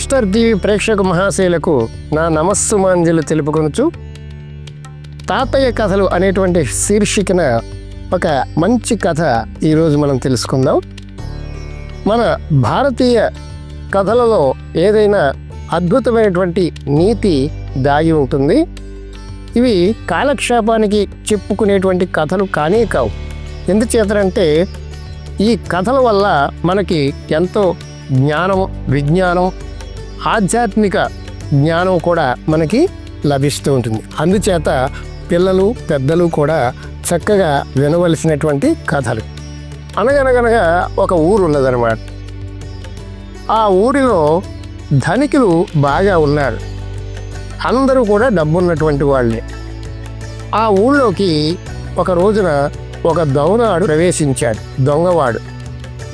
Master TV ప్రేక్షక మహాశయులకు నా నమస్సు మాంజలు తెలుపుకొనుచు తాతయ్య కథలు అనేటువంటి శీర్షికన ఒక మంచి కథ ఈరోజు మనం తెలుసుకుందాం. మన భారతీయ కథలలో ఏదైనా అద్భుతమైనటువంటి నీతి దాగి ఉంటుంది. ఇవి కాలక్షేపానికి చెప్పుకునేటువంటి కథలు కానే కావు. ఎందుచేతనంటే ఈ కథల వల్ల మనకి ఎంతో జ్ఞానం విజ్ఞానం ఆధ్యాత్మిక జ్ఞానం కూడా మనకి లభిస్తూ ఉంటుంది. అందుచేత పిల్లలు పెద్దలు కూడా చక్కగా వినవలసినటువంటి కథలు. అనగనగనగా ఒక ఊరు ఉన్నదనమాట ఆ ఊరిలో ధనికులు బాగా ఉన్నారు. అందరూ కూడా డబ్బున్నటువంటి వాళ్ళే. ఆ ఊళ్ళోకి ఒక రోజున ఒక దొంగనాడు ప్రవేశించాడు. దొంగవాడు.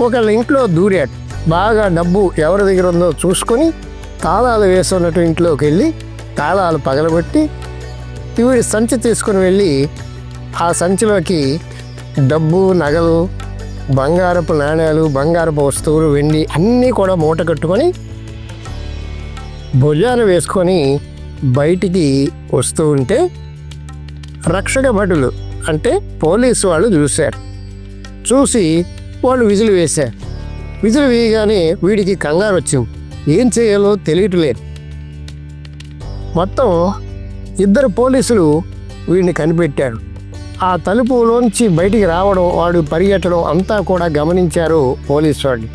ఒకళ్ళ ఇంట్లో దూరాడు. బాగా డబ్బు ఎవరి దగ్గర ఉందో చూసుకొని తాళాలు వేసున్నట్టు ఇంట్లోకి వెళ్ళి తాళాలు పగలబెట్టి వీడి సంచి తీసుకుని వెళ్ళి ఆ సంచిలోకి డబ్బు నగలు బంగారపు నాణ్యాలు బంగారపు వస్తువులు వెండి అన్నీ కూడా మూట కట్టుకొని భుజాలు వేసుకొని బయటికి వస్తూ ఉంటే రక్షక భటులు అంటే పోలీసు వాళ్ళు చూశారు. చూసి వాళ్ళు విజులు వేశారు. విజులు వేయగానే వీడికి కంగారు వచ్చింది ఏం చేయాలో తెలియట్లేదు. మొత్తం ఇద్దరు పోలీసులు వీడిని కనిపెట్టారు. ఆ తలుపులోంచి బయటికి రావడం వాడు పరిగెట్టడం అంతా కూడా గమనించారు పోలీసు వాళ్ళు.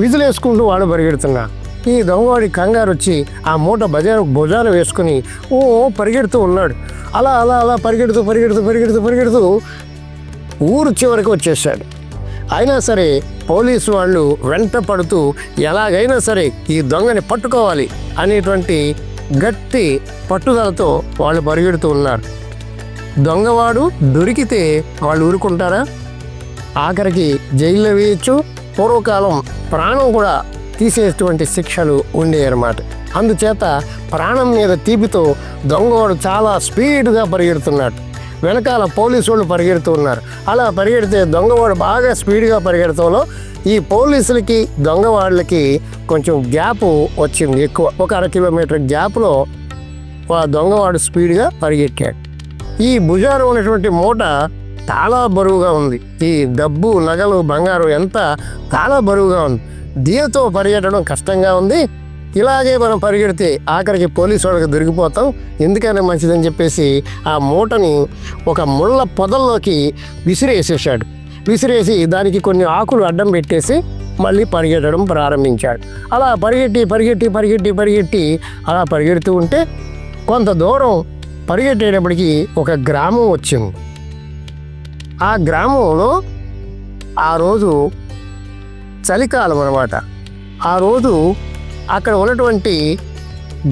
విజులేసుకుంటూ వాడు పరిగెడుతున్నా ఈ దొంగవాడి కంగారు వచ్చి ఆ మూట బజారు భుజాలు వేసుకుని ఓ పరిగెడుతూ ఉన్నాడు. అలా అలా అలా పరిగెడుతూ పరిగెడుతూ పరిగెడుతూ పరిగెడుతూ ఊరు చివరికి వచ్చేసాడు అయినా సరే పోలీసు వాళ్ళు వెంట పడుతూ ఎలాగైనా సరే ఈ దొంగని పట్టుకోవాలి అనేటువంటి గట్టి పట్టుదలతో వాళ్ళు పరిగెడుతూ ఉన్నారు. దొంగవాడు దొరికితే వాళ్ళు ఊరుకుంటారా? ఆఖరికి జైల్లో వేయచ్చు పూర్వకాలం ప్రాణం కూడా తీసేటువంటి శిక్షలు ఉండేవన్నమాట అందుచేత ప్రాణం మీద తీపితో దొంగవాడు చాలా స్పీడ్గా పరిగెడుతున్నాడు. వెనకాల పోలీసు వాళ్ళు పరిగెడుతూ ఉన్నారు అలా పరిగెడితే దొంగవాడు బాగా స్పీడ్గా పరిగెడతంలో ఈ పోలీసులకి దొంగవాళ్ళకి కొంచెం గ్యాప్ వచ్చింది ఎక్కువ. ఒక అర కిలోమీటర్ గ్యాప్లో ఆ దొంగవాడు స్పీడ్గా పరిగెట్టాడు. ఈ భుజాలు ఉన్నటువంటి మూట చాలా బరువుగా ఉంది. ఈ డబ్బు నగలు బంగారం ఎంత చాలా బరువుగా ఉంది. దీంతో పరిగెట్టడం కష్టంగా ఉంది. ఇలాగే మనం పరిగెడితే ఆఖరికి పోలీసు వాళ్ళకి దొరికిపోతాం. ఎందుకైనా మంచిదని చెప్పేసి ఆ మూటని ఒక ముళ్ళ పొదల్లోకి విసిరేసేసాడు విసిరేసి దానికి కొన్ని ఆకులు అడ్డం పెట్టేసి మళ్ళీ పరిగెట్టడం ప్రారంభించాడు. అలా పరిగెట్టి పరిగెట్టి పరిగెట్టి పరిగెట్టి అలా పరిగెడుతూ ఉంటే కొంత దూరం పరిగెట్టేటప్పటికి ఒక గ్రామం వచ్చింది. ఆ గ్రామంలో ఆ రోజు చలికాలం అనమాట ఆ రోజు అక్కడ ఉన్నటువంటి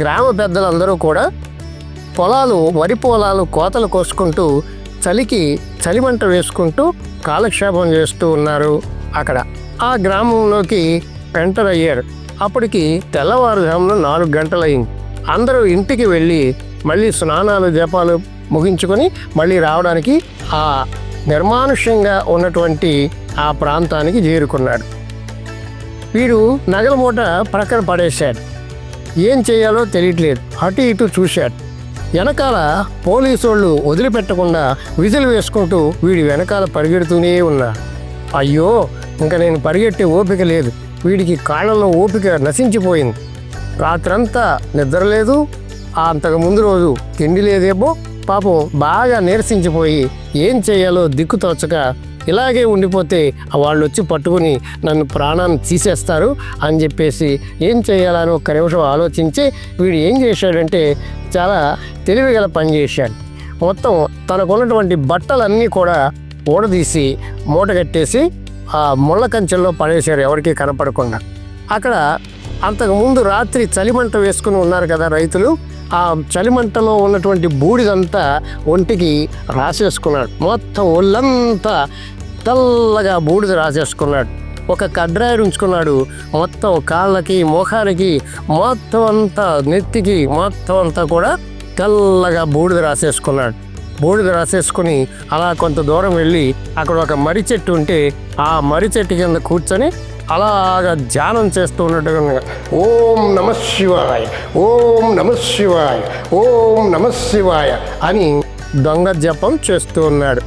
గ్రామ పెద్దలందరూ కూడా పొలాలు వరి పొలాలు కోతలు కోసుకుంటూ చలికి చలిమంట వేసుకుంటూ కాలక్షేపం చేస్తూ ఉన్నారు అక్కడ. ఆ గ్రామంలోకి ఎంటర్ అయ్యారు. అప్పటికి తెల్లవారుజామున నాలుగు గంటలయ్యింది. అందరూ ఇంటికి వెళ్ళి మళ్ళీ స్నానాలు జపాలు ముగించుకొని మళ్ళీ రావడానికి ఆ నిర్మానుష్యంగా ఉన్నటువంటి ఆ ప్రాంతానికి చేరుకున్నాడు వీడు నగల మూట ప్రక్కన పడేశాడు. ఏం చేయాలో తెలియట్లేదు. అటు ఇటు చూశాడు. వెనకాల పోలీసు వాళ్ళు వదిలిపెట్టకుండా విధులు వేసుకుంటూ వీడి వెనకాల పరిగెడుతూనే ఉన్నారు. అయ్యో ఇంకా నేను పరిగెట్టే ఓపిక లేదు. వీడికి కాళ్ళలో ఓపిక నశించిపోయింది. రాత్రంతా నిద్రలేదు అంతకు ముందు రోజు తిండి లేదేమో. పాపం బాగా నీరసించిపోయి ఏం చేయాలో దిక్కు తోచక ఇలాగే ఉండిపోతే వాళ్ళు వచ్చి పట్టుకుని నన్ను ప్రాణాన్ని తీసేస్తారు అని చెప్పేసి ఏం చేయాలని ఒక్క నిమిషం ఆలోచించి వీడు ఏం చేశాడంటే చాలా తెలివిగల పని చేశాడు. మొత్తం తనకున్నటువంటి బట్టలన్నీ కూడా ఊడదీసి మూట కట్టేసి ఆ ముళ్ళ కంచెల్లో పడేశారు ఎవరికీ కనపడకుండా. అక్కడ అంతకుముందు రాత్రి చలిమంట వేసుకుని ఉన్నారు కదా రైతులు. ఆ చలిమంటలో ఉన్నటువంటి బూడిదంతా ఒంటికి రాసేసుకున్నాడు. మొత్తం ఒళ్ళంతా తెల్లగా బూడిద రాసేసుకున్నాడు. ఒక కడ్రాయి ఉంచుకున్నాడు మొత్తం కాళ్ళకి ముఖానికి మొత్తం అంతా నెత్తికి మొత్తం అంతా కూడా తెల్లగా బూడిద రాసేసుకున్నాడు. బూడిద రాసేసుకుని అలా కొంత దూరం వెళ్ళి అక్కడ ఒక మర్రి చెట్టు ఉంటే ఆ మర్రి చెట్టు కింద కూర్చొని అలాగా ధ్యానం చేస్తూ ఉన్నట్టుగా. ఓం నమ శివాయ ఓం నమ శివాయ ఓం నమ శివాయ అని దొంగ జపం చేస్తూ ఉన్నాడు.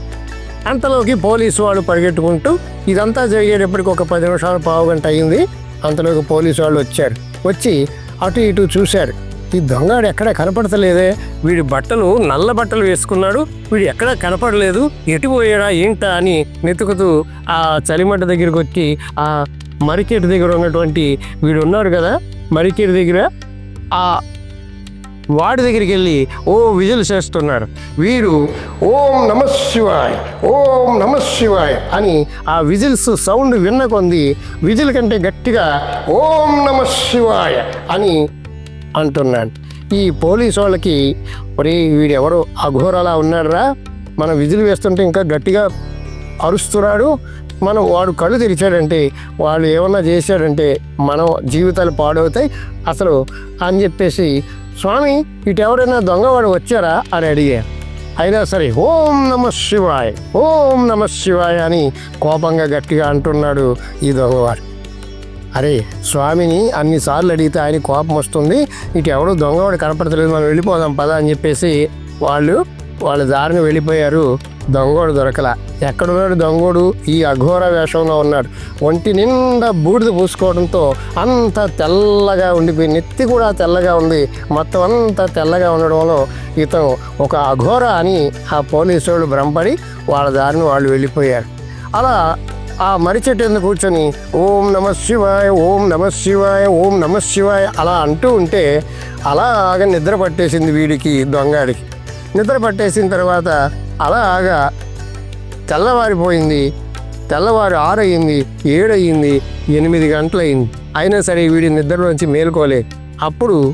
అంతలోకి పోలీసు వాళ్ళు పరిగెట్టుకుంటూ ఇదంతా జరిగేటప్పటికి ఒక పది నిమిషాలు పావు గంట అయింది. అంతలోకి పోలీసు వాళ్ళు వచ్చారు. వచ్చి అటు ఇటు చూశారు. ఈ దొంగడు ఎక్కడ కనపడతలేదే? వీడి బట్టలు నల్ల బట్టలు వేసుకున్నాడు. వీడు ఎక్కడ కనపడలేదు? ఎటు పోయాడా? ఏంటా? అని వెతుకుతూ ఆ చలిమంట దగ్గరికి వచ్చి ఆ మరికెట్ దగ్గర ఉన్నటువంటి వీడు ఉన్నారు కదా మరికెట్ దగ్గర? ఆ వాడి దగ్గరికి వెళ్ళి ఓ విజులు చేస్తున్నారు. వీరు ఓం నమ శివాయ్ ఓం నమ శివాయ్ అని ఆ విజిల్స్ సౌండ్ విన్న కొంది విజిల్ కంటే గట్టిగా ఓం నమ శివాయ్ అని అంటున్నాడు. ఈ పోలీసు వాళ్ళకి ఒరే వీడు అఘోరలా ఉన్నాడురా? మనం విజిల్ వేస్తుంటే ఇంకా గట్టిగా అరుస్తున్నాడు. మనం వాడు కళ్ళు తెరిచాడంటే వాళ్ళు ఏమన్నా చేశాడంటే మనం జీవితాలు పాడవుతాయి. అసలు అని చెప్పేసి స్వామి ఇటు ఎవరైనా దొంగవాడు వచ్చారా? అని అడిగారు అయినా సరే ఓం నమ శివాయ్ ఓం నమ శివాయ్ అని కోపంగా గట్టిగా అంటున్నాడు ఈ దొంగవాడు. అరే స్వామిని అన్నిసార్లు అడిగితే ఆయన కోపం వస్తుంది. ఇటు ఎవరు దొంగవాడు కనపడతలేదు మనం వెళ్ళిపోదాం పదా అని చెప్పేసి వాళ్ళు వాళ్ళ దారిని వెళ్ళిపోయారు. దొంగోడు దొరకల. ఎక్కడున్నాడు దొంగోడు? ఈ అఘోర వేషంలో ఉన్నాడు. ఒంటి నిండా బూడిద పూసుకోవడంతో అంత తెల్లగా ఉండిపోయి నెత్తి కూడా తెల్లగా ఉంది. మొత్తం అంతా తెల్లగా ఉండడంలో ఇతను ఒక అఘోర అని ఆ పోలీసు వాళ్ళు భ్రమపడి వాళ్ళ దారిని వాళ్ళు వెళ్ళిపోయారు. అలా ఆ మర్రి చెట్టు ఎందుకు కూర్చొని ఓం నమ శివాయ ఓం నమ శివాయ ఓం నమ శివాయ అలా అంటూ ఉంటే అలాగా నిద్ర పట్టేసింది వీడికి దొంగాడికి. నిద్ర పట్టేసిన తర్వాత అలాగా తెల్లవారిపోయింది. తెల్లవారు ఆరయింది ఏడయింది ఎనిమిది గంటలయింది. అయినా సరే వీడి నిద్రలోంచి మేలుకోలే. అప్పుడు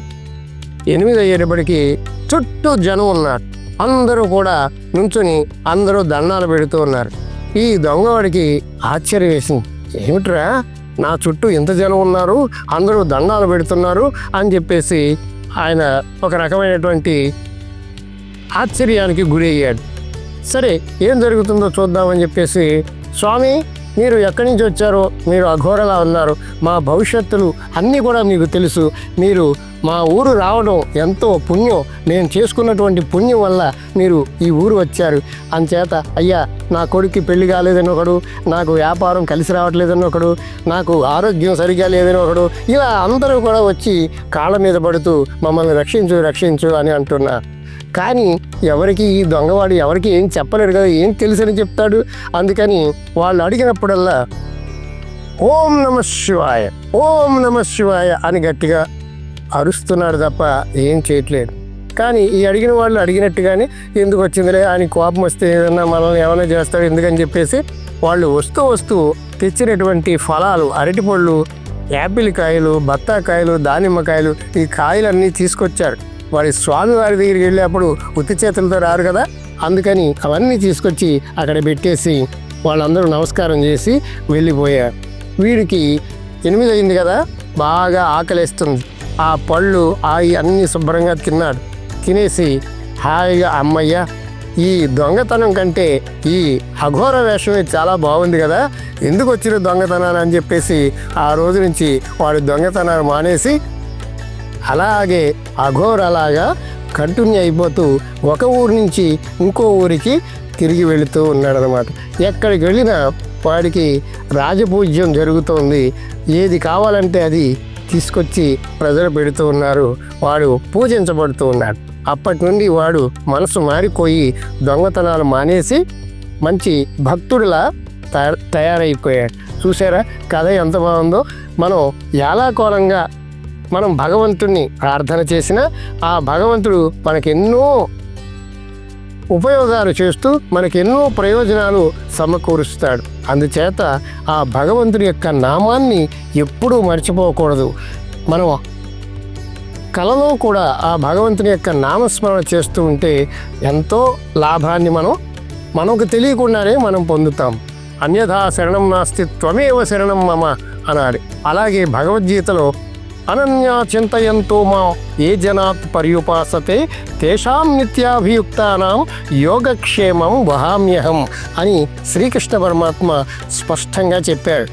ఎనిమిది అయ్యేటప్పటికి చుట్టూ జనం ఉన్నారు. అందరూ కూడా నుంచుని అందరూ దండాలు పెడుతూ ఉన్నారు. ఈ దొంగవాడికి ఆశ్చర్యం వేసింది. ఏమిట్రా? నా చుట్టూ ఇంత జనం ఉన్నారు అందరూ దండాలు పెడుతున్నారు అని చెప్పేసి ఆయన ఒక రకమైనటువంటి ఆశ్చర్యానికి గురి అయ్యాడు. సరే ఏం జరుగుతుందో చూద్దామని చెప్పేసి స్వామి మీరు ఎక్కడి నుంచి వచ్చారో మీరు అఘోరలా ఉన్నారు. మా భవిష్యత్తులు అన్నీ కూడా మీకు తెలుసు. మీరు మా ఊరు రావడం ఎంతో పుణ్యం. నేను చేసుకున్నటువంటి పుణ్యం వల్ల మీరు ఈ ఊరు వచ్చారు. అంచేత అయ్యా నా కొడుక్కి పెళ్ళి కాలేదని ఒకడు నాకు వ్యాపారం కలిసి రావట్లేదని ఒకడు నాకు ఆరోగ్యం సరిగా లేదని ఒకడు ఇలా అందరూ కూడా వచ్చి కాళ్ళ మీద పడుతూ మమ్మల్ని రక్షించు రక్షించు అని అంటున్నారు. కానీ ఎవరికి ఈ దొంగవాడు ఎవరికి ఏం చెప్పలేరు కదా ఏం తెలుసని చెప్తాడు? అందుకని వాళ్ళు అడిగినప్పుడల్లా ఓం నమ శివాయ ఓం నమ శివాయ అని గట్టిగా అరుస్తున్నాడు తప్ప ఏం చేయట్లేదు. కానీ ఈ అడిగిన వాళ్ళు అడిగినట్టుగానే ఎందుకు వచ్చిందిలే? అని కోపం వస్తే ఏదన్నా మనల్ని ఏమైనా చేస్తాడు ఎందుకని చెప్పేసి వాళ్ళు వస్తూ వస్తూ తెచ్చినటువంటి ఫలాలు అరటిపళ్ళు యాపిల్ కాయలు బత్తాకాయలు దానిమ్మకాయలు ఈ కాయలన్నీ తీసుకొచ్చారు. వారి స్వామి వారి దగ్గరికి వెళ్ళేప్పుడు ఉత్తి చేతులతో రారు కదా? అందుకని అవన్నీ తీసుకొచ్చి అక్కడ పెట్టేసి వాళ్ళందరూ నమస్కారం చేసి వెళ్ళిపోయారు. వీడికి ఎనిమిది అయింది కదా? బాగా ఆకలిస్తుంది. ఆ పళ్ళు ఆయి అన్నీ శుభ్రంగా తిన్నాడు. తినేసి హాయిగా అమ్మయ్య ఈ దొంగతనం కంటే ఈ అఘోర వేషమే చాలా బాగుంది కదా? ఎందుకు వచ్చిన దొంగతనాన్ని అని చెప్పేసి ఆ రోజు నుంచి వాడు దొంగతనాన్ని మానేసి అలాగే అఘోరలాగా కంటిన్యూ అయిపోతూ ఒక ఊరి నుంచి ఇంకో ఊరికి తిరిగి వెళుతూ ఉన్నాడనమాట ఎక్కడికి వెళ్ళినా వాడికి రాజపూజ్యం జరుగుతోంది. ఏది కావాలంటే అది తీసుకొచ్చి ప్రజలు పెడుతూ ఉన్నారు. వాడు పూజించబడుతూ ఉన్నాడు. అప్పటి నుండి వాడు మనసు మారిపోయి దొంగతనాలు మానేసి మంచి భక్తుడిలా తయారైపోయాడు. చూసారా కథ ఎంత బాగుందో. మనం ఏలాకోలంగా మనం భగవంతుణ్ణి ప్రార్థన చేసినా ఆ భగవంతుడు మనకెన్నో ఉపయోగాలు చేస్తూ మనకెన్నో ప్రయోజనాలు సమకూరుస్తాడు. అందుచేత ఆ భగవంతుడి యొక్క నామాన్ని ఎప్పుడూ మర్చిపోకూడదు. మనం కలలో కూడా ఆ భగవంతుని యొక్క నామస్మరణ చేస్తూ ఉంటే ఎంతో లాభాన్ని మనం మనకు తెలియకుండానే మనం పొందుతాం. అన్యథా శరణం నాస్తి త్వమేవ శరణం మమ అనాలి. అలాగే భగవద్గీతలో అనన్యా చింతయంతో మా ఏ జనాత్ పర్యుపాసతే తేషాం నిత్యాభియుక్తానాం యోగక్షేమం వహామ్యహం అని శ్రీకృష్ణ పరమాత్మ స్పష్టంగా చెప్పాడు.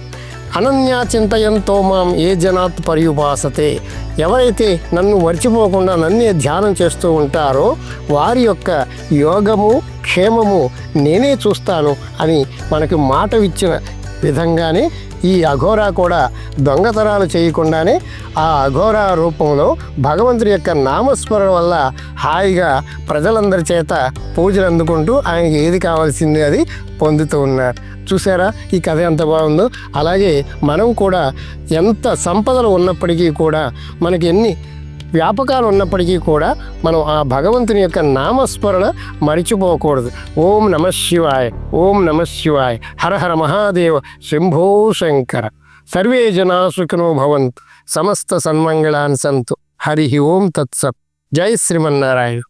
అనన్యా చింతయంతో మాం ఏ జనాత్ పర్యుపాసతే ఎవరైతే నన్ను మర్చిపోకుండా నన్నే ధ్యానం చేస్తూ ఉంటారో వారి యొక్క యోగము క్షేమము నేనే చూస్తాను అని మనకి మాట ఇచ్చిన విధంగానే ఈ అఘోరా కూడా దొంగతనాలు చేయకుండానే ఆ అఘోరా రూపంలో భగవంతుడి యొక్క నామస్మరణ వల్ల హాయిగా ప్రజలందరి చేత పూజలు అందుకుంటూ ఆయనకి ఏది కావాల్సింది అది పొందుతూ ఉన్నారు. చూసారా? ఈ కథ ఎంత బాగుందో. అలాగే మనం కూడా ఎంత సంపదలు ఉన్నప్పటికీ కూడా మనకి ఎన్ని వ్యాపకాలు ఉన్నప్పటికీ కూడా మనం ఆ భగవంతుని యొక్క నామస్మరణ మరిచిపోకూడదు. ఓం నమ శివాయ ఓం నమ శివాయ హర హర మహాదేవ శంభో శంకర. సర్వే జనా సుఖినో భవంతు. సమస్త సన్మంగళాన్ సంతు. హరి ఓం తత్సత్. జై శ్రీమన్నారాయణ.